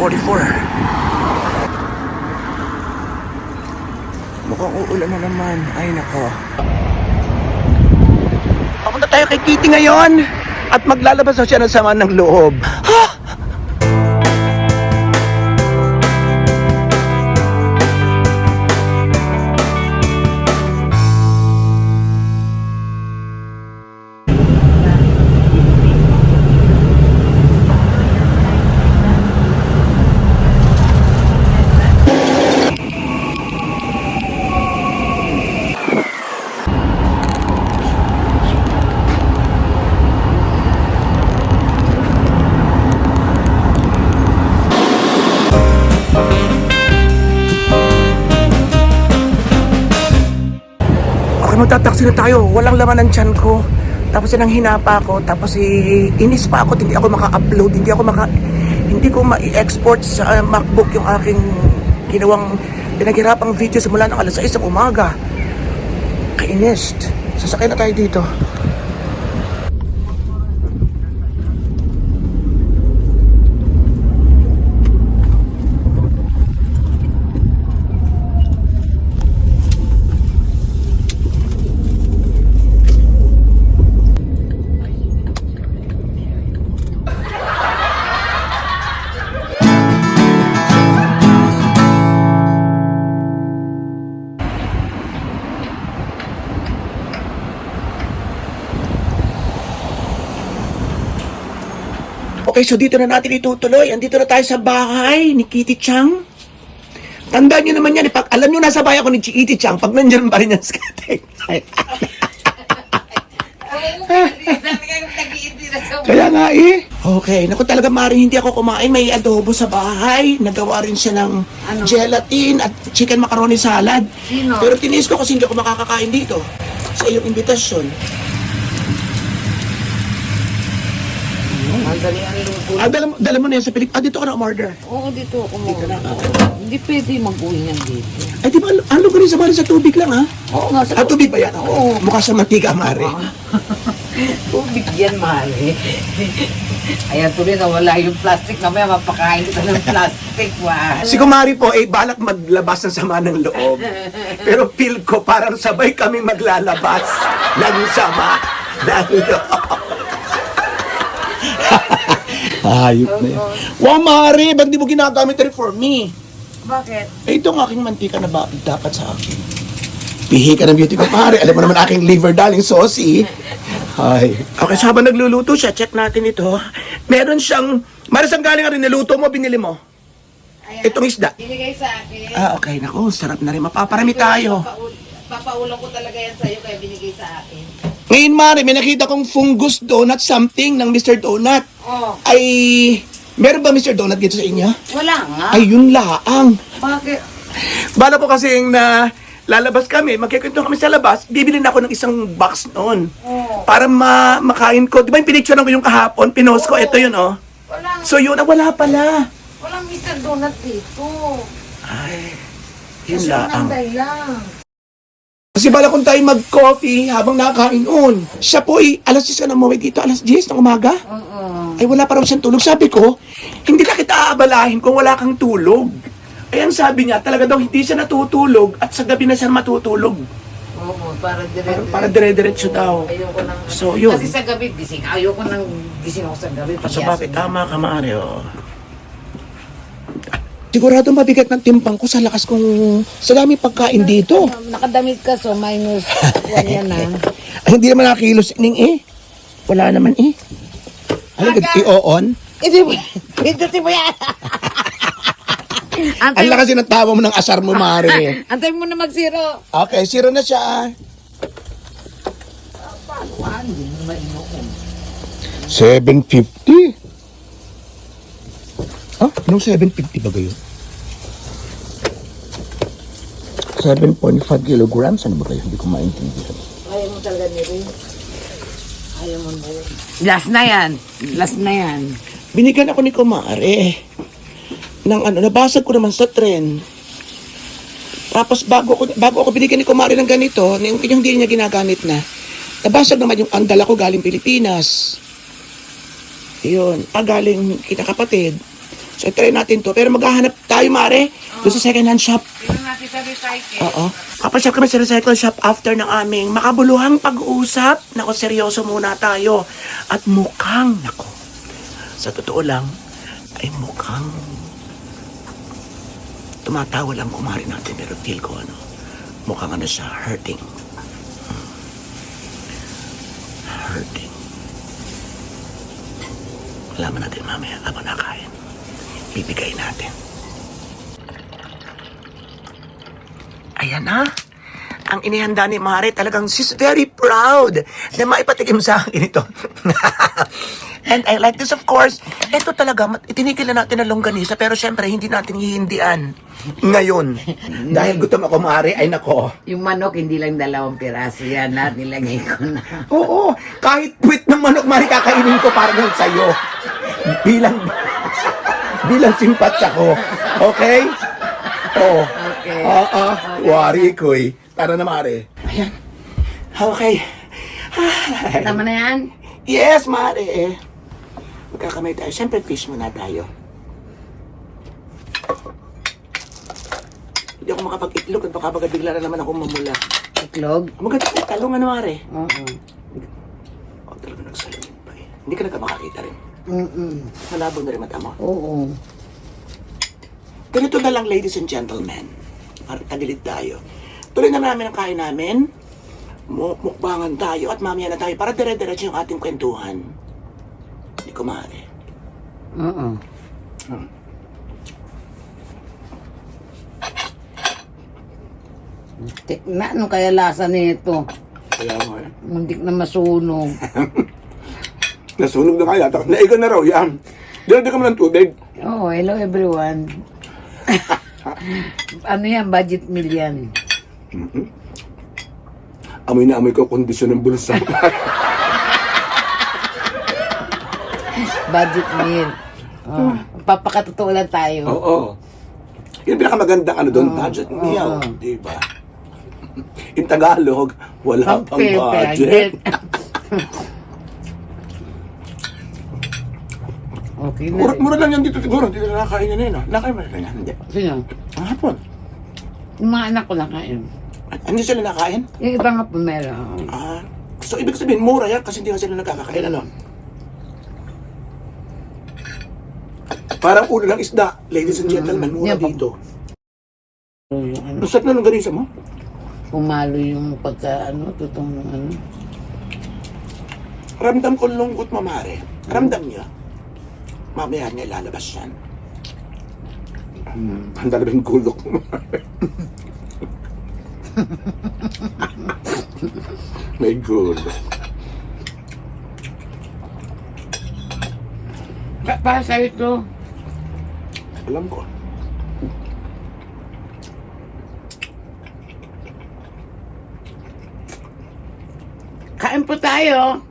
6.44. Mukhang uulan na naman. Ay, nako. Papunta tayo kay Kitty ngayon at maglalabas na siya ng sama ng loob. Ha? Magtataksi na tayo. Walang laman ng tiyan ko. Tapos yan ang hinapa ko. Tapos eh, inis pa ako. Hindi ako maka-upload. Hindi ako maka... Hindi ko ma-export sa uh, MacBook yung aking ginawang pinaghirapang video simula ng alas 6 ng umaga. Kainis. Sasakay na tayo dito. Okay, so dito na natin itutuloy. Andito na tayo sa bahay ni Kitty Chang. Tandaan nyo naman yan. eh, Pag alam nyo nasa bahay ako ni Kitty Chang, pag nandyan pa rin yan sa kating. Kaya nga eh. Okay, naku talaga Mari, hindi ako kumain. May adobo sa bahay. Nagawa rin siya ng gelatin at chicken macaroni salad. Sino? Pero tiniis ko kasi hindi ako makakakain dito. Sa iyong imbitasyon. Ang dali ang luto. Ah, dala, mo- dala mo na yan sa Pilip. Ah, dito ka na umorder. Oo, dito ako mo. Dito na. Hindi pwede mag-uwi niyan dito. Ay, di ba, ang lugar rin sa Mari sa tubig lang, ha? Oo nga, sa Ah, tubig ba yan? Oo. Mukha sa mantika, Mari. tubig yan, Mari. Ayan, tuloy na wala yung plastic. Mamaya mapakain kita ng plastic, wa. Si Kumari po, eh, balak maglabas ng sama ng loob. Pero feel ko, parang sabay kaming maglalabas ng sama ng loob. Hayop na yan. Wow, Mari, ba't di mo ginagamit rin for me? Bakit? Eh, itong aking mantika na ba dapat sa akin? Pihi ka ng beauty ko, pare. Alam mo naman aking liver darling saucy. Hi. Okay, so habang nagluluto siya, check natin ito. Meron siyang... Maras ang galing rin niluto mo, binili mo. Itong isda. Binigay sa akin. Ah, okay. Naku, sarap na rin. Mapaparami tayo. Papaulang ko talaga yan sa'yo kaya binigay sa akin. Ngayon, Mari, may nakita kong fungus donut something ng Mr. Donut. Oh, Ay, meron ba Mr. Donut dito sa inyo? wala nga. Ay, yun laang. Bakit? Bala ko kasi na lalabas kami, magkikwento kami sa labas, bibili na ako ng isang box noon. Oh, Para ma makain ko. Di ba yung pinicture ko yung kahapon? Pinost ko, ito yun, oh. wala nga. So yun, ah, wala pala. Walang Mr. Donut dito. Ay, yun Kasi laang. lang. Kasi bala kung tayo mag-coffee habang nakakain on. Siya po ay alas 10 ka na umuwi dito, alas 10 ng umaga. Oo. Ay wala pa raw siyang tulog. Sabi ko, hindi na kita aabalahin kung wala kang tulog. Ayan sabi niya, talaga daw hindi siya natutulog at sa gabi na siya matutulog. Oo, para dire Para, dire-diretso daw. Ayoko nang... So, yun. Kasi sa gabi, gising. Ayoko nang gising ako sa gabi. So Pagyas- bakit tama ka, Mario? Sigurado mabigat ng timpang ko sa lakas kong sa dami pagkain dito. Nakadamit ka, so minus one yan ah. Ay, hindi naman nakakilos ning eh. Wala naman eh. Ano, i-on? Hindi mo, pindutin mo yan. Ang Antay, lakas ng tawa mo ng asar mo, Mari. antay mo na mag-zero. Okay, zero na siya. Paano? Hindi mo mainom. 750. Ah, anong 750 ba gayon? 7.5 kilograms? Ano ba kayo? Hindi ko maintindihan. Ayaw mo talaga ni Rin. Ayaw mo na. Last na yan. Last na yan. Binigyan ako ni Kumare ng ano, nabasag ko naman sa tren. Tapos bago ko, bago ako binigyan ni Kumare ng ganito, yung, yung hindi niya ginagamit na, nabasag naman yung andala ko galing Pilipinas. Yun, ah, galing kita kapatid. So, try natin to. Pero maghahanap tayo, Mare, doon sa second hand shop. Natin sa recycle. Oo. Papasyap kami sa recycle shop after ng aming makabuluhang pag-uusap. Nako, seryoso muna tayo. At mukhang, nako, sa totoo lang, ay mukhang tumatawa lang kumari natin pero feel ko ano, mukhang ano siya, hurting. Hmm. Hurting. Alaman natin mamaya habang nakain. Bibigay natin. Ayan na. Ang inihanda ni Mare talagang she's very proud na maipatikim sa akin ito. And I like this of course. Ito talaga, itinigil na natin ang longganisa pero syempre hindi natin hihindian ngayon. Dahil gutom ako Mare, ay nako. Yung manok, hindi lang dalawang piraso yan. Lahat nilagay ko na. Oo, kahit puwit ng manok Mare kakainin ko para lang sa'yo. Bilang, bilang simpatya ko. Okay? Oo. Okay. Oo, wari ko eh. Tara na Mare. Ayan. Okay. Tama na yan? Yes, Mare. Magkakamay tayo. Siyempre, fish muna tayo. Hindi ako makapag-itlog at baka baga bigla na naman ako mamula. Itlog? Maganda yung talong, ano, Mare? Oo. Oh, talaga nagsalamin pa eh. Hindi ka na makakita rin. Mm-mm. Malabo na rin mata mo. Oo. Ganito na lang, ladies and gentlemen. Para tagilid tayo. Tuloy na namin ang kain namin. Mu- Mukbangan tayo at mamaya na tayo para dire-diretso yung ating kwentuhan. Hindi ko maaari. Oo. Na, ano kaya lasa nito? Kaya mo eh. Mundik na masunog. Nasunog na kaya. Naigan na raw yan. Dinagdagan mo ng tubig. Oh, hello everyone. ano yan, budget meal yan. Amoy na amoy ko kondisyon ng bulsa. Budget meal. Oh, papakatotoo lang tayo. Oo. Yung pinakamagandang ano doon, budget oo. meal. Di ba? In Tagalog, wala pang budget. okay na. Mura, mura lang yan dito siguro. Hindi na nakakain yan eh. no? Nakain mo na yan. Hindi. Sino? Ang hapon. Yung mga anak ko lang kain. Hindi sila nakain? Yung iba nga po meron. Ah. So, ibig sabihin, mura yan kasi hindi nga sila nagkakakain. Ano? Parang ulo ng isda. Ladies and gentlemen, mura pa. dito. Yung ano, Ang sarap na ng ganisa mo. pumalo yung pagka ano, tutong ng ano. Ramdam ko lungkot mamare. Ramdam niya. Mamaya niya lalabas yan. Hmm, handa na yung gulok mo? May gulok. Pa para sa ito. Alam ko. Kain po tayo.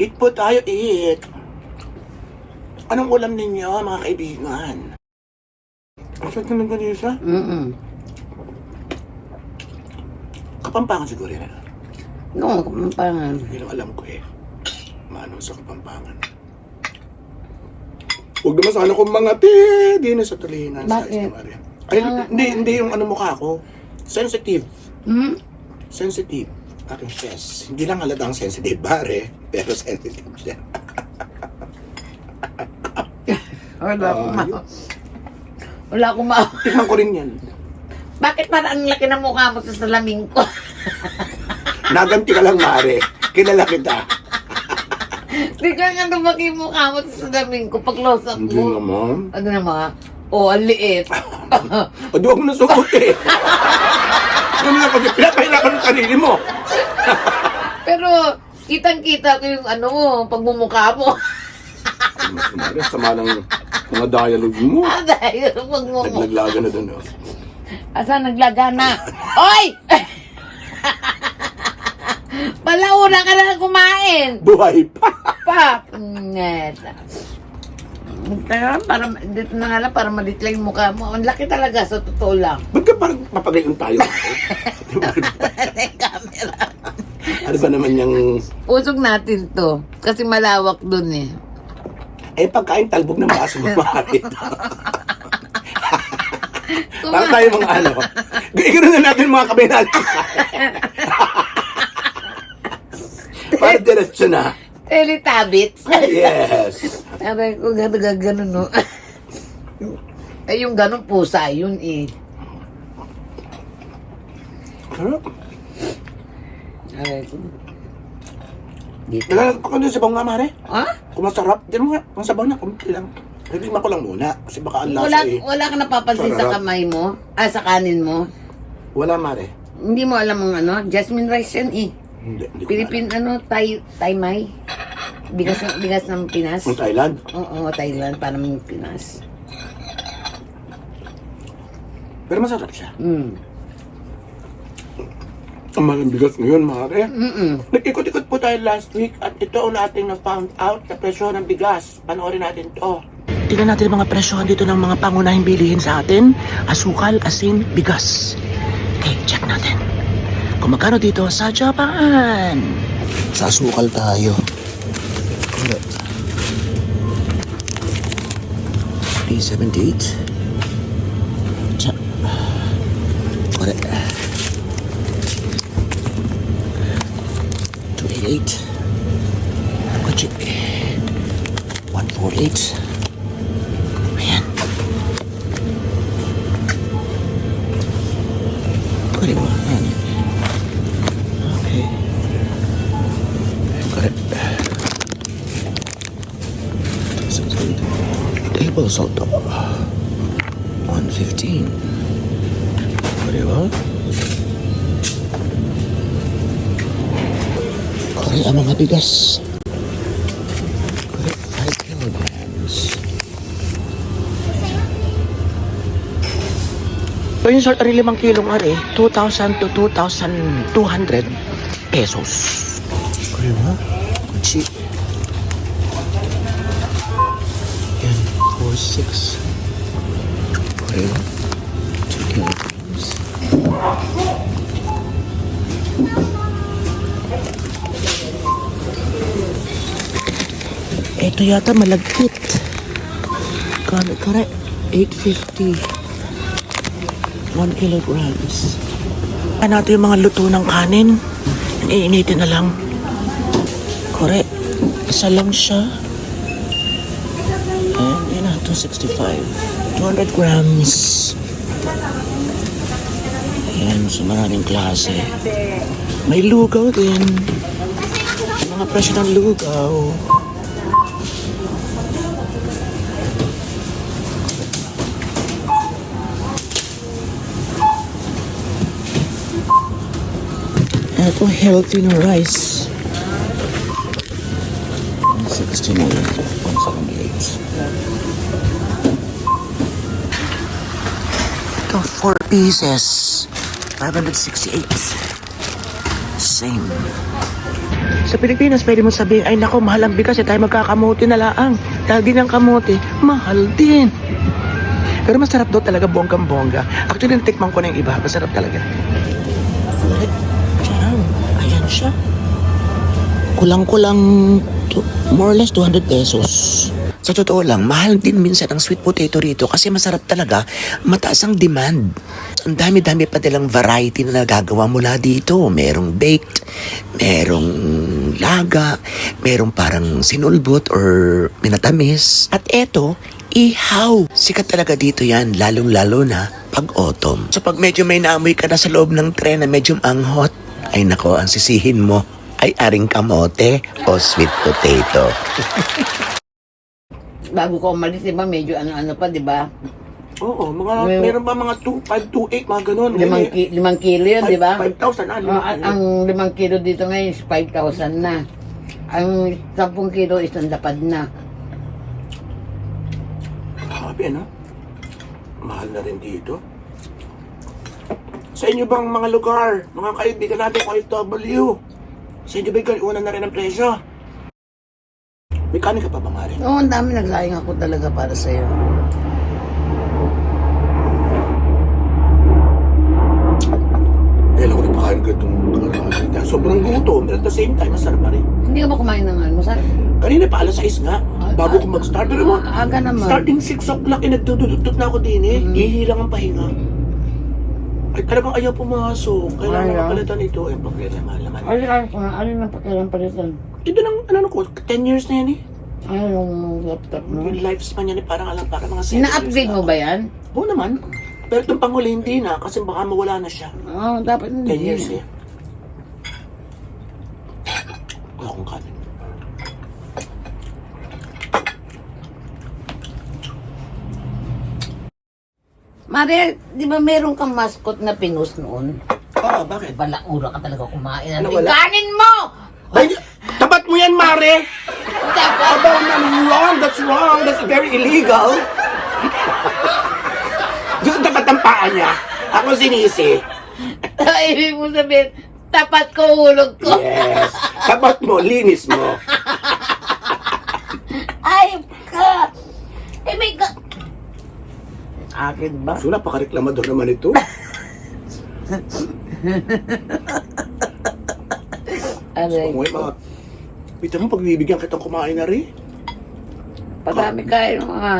Eat po tayo, eat. Anong ulam ninyo, mga kaibigan? Ang sarap na ng ganisa. Mm-mm. Kapampangan siguro yan. ano? No, kamampangan. Hindi lang alam ko eh. Maano sa Kapampangan. Huwag naman sana kung mga ti, di na sa tulingan sa Bakit? Maria. Ay, hindi, hindi yung ano mukha ko. Sensitive. Hmm? Sensitive. Aking chest. Hindi lang halatang sensitive, pare. Pero sensitive siya. Wala akong ma... Wala akong ma... Tingnan ko rin yan. Bakit parang ang laki ng mukha mo sa salamin ko? Naganti ka lang, Mare. Kilala kita. Di ka nga lumaki yung mukha mo sa salamin ko pag close up Hindi mo. naman. Ano naman? Oh, ang liit. O, di wag mo nasuot eh. Ganun lang kasi pinapahirapan ng sarili mo. Pero, kitang-kita ko yung ano mo, pagmumukha mo. Mas Mare, sama ng mga dialogue mo. Dahil pagmumukha. Naglaglaga na doon. Oh. Asa naglaga na? Oy! Palauna ka na kumain! Buhay pa. Pa! Neta. Pero para, dito na nga lang, para malit lang yung mukha mo. Ang laki talaga, sa totoo lang. Ba't ka parang papagayon tayo? Camera. ano ba naman yung... Usog natin to. Kasi malawak dun eh. Eh, pagkain talbog ng baso mo, maaari. Para tayo mga ano. Ganoon na natin mga natin. Para diretso na. Teletubbies. Yes. Aray ko, gano'n, gano'n, no? Ay, yung gano'n pusa, yun eh. Sarap. Aray ko. Dito. Naglalagay pa ko doon sa bang nga, mare. Ha? Kung masarap, di mo nga. Ang sabaw niya, kumpi lang. Nagligma ko lang muna. Kasi baka ang Wala, lasa eh. wala ka napapansin sa kamay mo? Ah, sa kanin mo? Wala, mare. Hindi mo alam ang ano? Jasmine rice yan eh. Hindi, hindi Philippine ano, Thai, Thai Mai. Bigas, ng- bigas ng Pinas. Ang Thailand. Oo, Thailand, parang Pinas. Pero masarap siya. Mm. Ang malang bigat ngayon, mare. Mm-mm. Nag-ikot-ikot po tayo last week at ito ang ating na-found out na presyo ng bigas. Panoorin natin to. Tingnan natin ang mga presyohan dito ng mga pangunahing bilihin sa atin. Asukal, asin, bigas. Okay, check natin. Kung magkano dito sa Japan. Sa asukal tayo. 378. 288 Kotse 148 Ayan Pwede mo Ayan Okay. Got it. Table salt 115 bigas. 5 kilograms. So yung salt, limang kilong ari, 2,000 to 2,200 pesos. Kore ba? Kutsi. Yan, 4,6. Kore ba? 2 kilograms. Ito yata malagkit. Kano kare? 850. 1 kilograms. Ano natin yung mga luto ng kanin? Iinitin na lang. Kore, isa lang siya. Ayan, yun na, 265. 200 grams. Ayan, so maraming klase. May lugaw din. Mga presyo ng lugaw. Ito, healthy na rice. 169, 178. Ito, 4 pieces. 568. Same. Sa Pilipinas, pwede mo sabihin, ay nako, mahal ang bigas, eh, tayo magkakamote na laang. Lagi ng kamote, mahal din. Pero masarap daw talaga bonggang-bongga. Actually, natikman ko na yung iba. Masarap talaga. Ayan siya. Kulang-kulang more or less 200 pesos. Sa totoo lang, mahal din minsan ang sweet potato rito kasi masarap talaga, mataas ang demand. Ang dami-dami pa nilang variety na nagagawa mula dito. Merong baked, merong laga, merong parang sinulbot or minatamis. At eto, ihaw. Sikat talaga dito yan, lalong-lalo na pag autumn. So pag medyo may naamoy ka na sa loob ng tren na medyo anghot, ay nako, ang sisihin mo ay aring kamote o sweet potato. Bago ko umalis, di ba, medyo ano-ano pa, di ba? Oo, mga, May- meron ba mga 2, 5, 2, 8, mga ganun. Limang, ki- limang kilo yun, di ba? 5,000 na, Ah, ang- ang limang kilo dito ngayon is 5,000 na. Ang 10 kilo is lapad na. Grabe, no? Mahal na rin dito. Sa inyo bang mga lugar, mga kaibigan natin kung OFW, sa inyo ba yung una na rin ang presyo? May kanin ka pa ba, Mare? Oo, ang dami naglayang ako talaga para sa'yo. Dahil ako nagpakain ko itong. So, sobrang gutom. But at the same time, masarap pa rin. Hindi ka ba kumain ng almusal? Kanina pa, alas 6 nga. Bago ko mag-start. Pero mo, Ah, Aga naman. starting 6 o'clock, eh, nagtutututot na ako din eh. Ihilang ang pahinga. Ay, talagang ayaw pumasok. Kailangan Ayaw. mapalitan ito. Eh, problema naman. Ano lang ko ano lang pakilang palitan? Ito lang, ano ko, 10 years na yan eh. Ano yung laptop mo? Yung lifespan yan eh, parang alam, parang mga 7 Ina-upgrade mo ba yan? Oo naman. Pero itong panghuli hindi na, kasi baka mawala na siya. Oo, dapat 10 hindi. years eh. Wala akong kanin. Maria, di ba meron kang mascot na pinus noon? Oo, bakit? Balaura ka talaga kumain. Ano, Ano, wala? Kanin mo! Ay, tapat mo yan, Mare! Dapat! Aba, no, wrong, that's wrong, that's very illegal. Gusto tapat ang paa niya. Ako sinisi. Ibig mo sabihin, tapat ko hulog ko. Yes. Tapat mo, linis mo. Ay, ka! Eh, may ka... Akin ba? So, napaka-reklamador naman ito. Aray ko. mga... Pita mo, pagbibigyan kitang kumain na rin. Padami kayo ng mga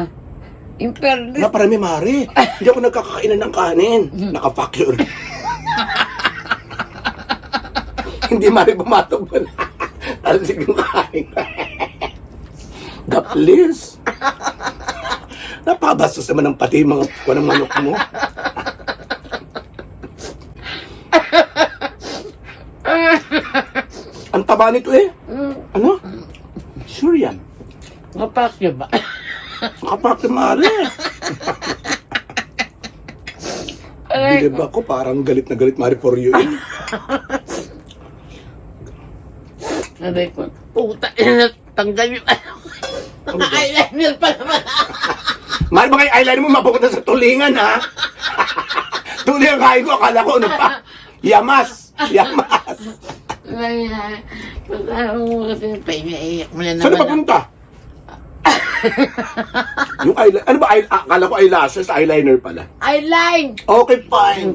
imperlis. Naparami, Mare. Hindi ako nagkakainan ng kanin. Nakapack yun. Hindi, Mare, bumatog pa na. Talsig yung kain. The please. Napabastos naman ng pati mga kuha ng manok mo. Ang taba nito eh. Ano? Sure yan. Kapak niyo ba? Nakapack si Mare. Aray Bilib ako, parang galit na galit Mari for you. eh. Aray ko. Puta, tanggal yung. Eyeliner pa naman. Mari ba kayo eyeliner mo mapupunta sa tulingan, ha? Tuloy ang kain ko, akala ko ano pa? Yamas! Yamas! Saan na papunta? yung eyeliner, ano ba, eye- akala ko eyelashes, eyeliner pala. Eyeline! Okay, fine.